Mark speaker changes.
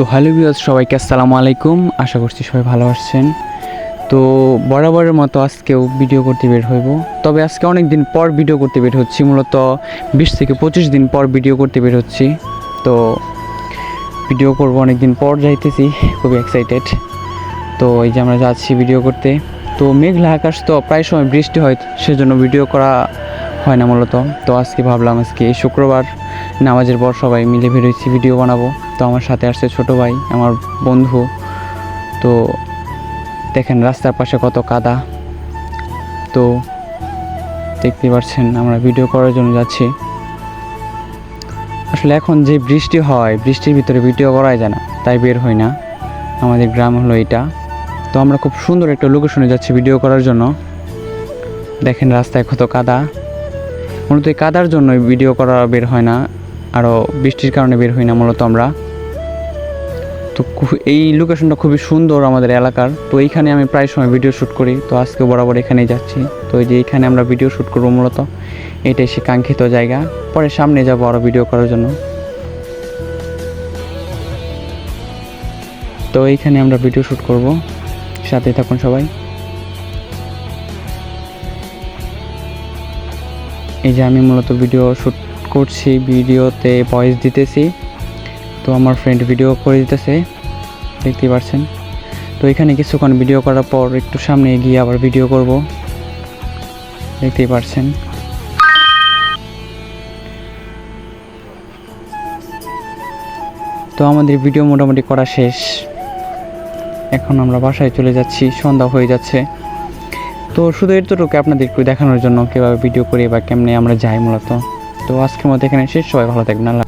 Speaker 1: তো hello viewers, সবাইকে আসসালামু আলাইকুম। আশা করছি সবাই ভালো আছেন। তো বরাবরের মতো আজকেও ভিডিও করতে বের হইব। তবে আজকে অনেক দিন পর ভিডিও করতে বের হচ্ছি। মূলত বিশ থেকে পঁচিশ দিন পর ভিডিও করতে বের হচ্ছি। তো ভিডিও করব অনেক দিন পর যাইতেছি, খুবই এক্সাইটেড তো এই যে আমরা যাচ্ছি ভিডিও করতে। তো মেঘলা আকাশ তো প্রায় সময় বৃষ্টি হয়, সেজন্য ভিডিও করা হয় না মূলত। তো আজকে ভাবলাম আজকে শুক্রবার নামাজের পর সবাই মিলে বেরোচ্ছি ভিডিও বানাবো। তো আমার সাথে আসছে ছোট ভাই, আমার বন্ধু। তো দেখেন রাস্তার পাশে কত কাদা। তো দেখতে পাচ্ছেন আমরা ভিডিও করার জন্য যাচ্ছি। আসলে এখন যে বৃষ্টি হয়, বৃষ্টির ভিতরে ভিডিও করাই যায় না, তাই বের হয় না। আমাদের গ্রাম হলো এটা। তো আমরা খুব সুন্দর একটা লোকেশনে যাচ্ছি ভিডিও করার জন্য। দেখেন রাস্তায় কত কাদা। মূলত এই কাদার জন্যই ভিডিও করা বের হয় না। আরও বৃষ্টির কারণে বের হই না মূলত আমরা। তো এই লোকেশনটা খুবই সুন্দর আমাদের এলাকার। তো এইখানে আমি প্রায় সময় ভিডিও শ্যুট করি। তো আজকে বরাবর এখানেই যাচ্ছি। তো এই যে এইখানে আমরা ভিডিও শ্যুট করব মূলত, এটাই সে কাঙ্ক্ষিত জায়গা। পরে সামনে যাব আরও ভিডিও করার জন্য। তো এইখানে আমরা ভিডিও শ্যুট করব। সাথে থাকুন সবাই। এই যে আমি মূলত ভিডিও শ্যুট করছি, ভিডিওতে ভয়েস দিতেছি। তো আমার ফ্রেন্ড ভিডিও করে দিতেছে, দেখতেই পাচ্ছেন তো এখানে কিছুক্ষণ ভিডিও করার পর একটু সামনে গিয়ে আবার ভিডিও করব, দেখতেই পাচ্ছেন তো আমাদের ভিডিও মোটামুটি করা শেষ। এখন আমরা বাসায় চলে যাচ্ছি, সন্ধ্যা হয়ে যাচ্ছে। তো শুধু এতটুকু আপনাদের একটু দেখানোর জন্য কীভাবে ভিডিও করি বা কেমনে আমরা যাই মূলত। তো আজকের মধ্যে এখানে শেষ। সবাই ভালো থাকবেন। আল্লাহ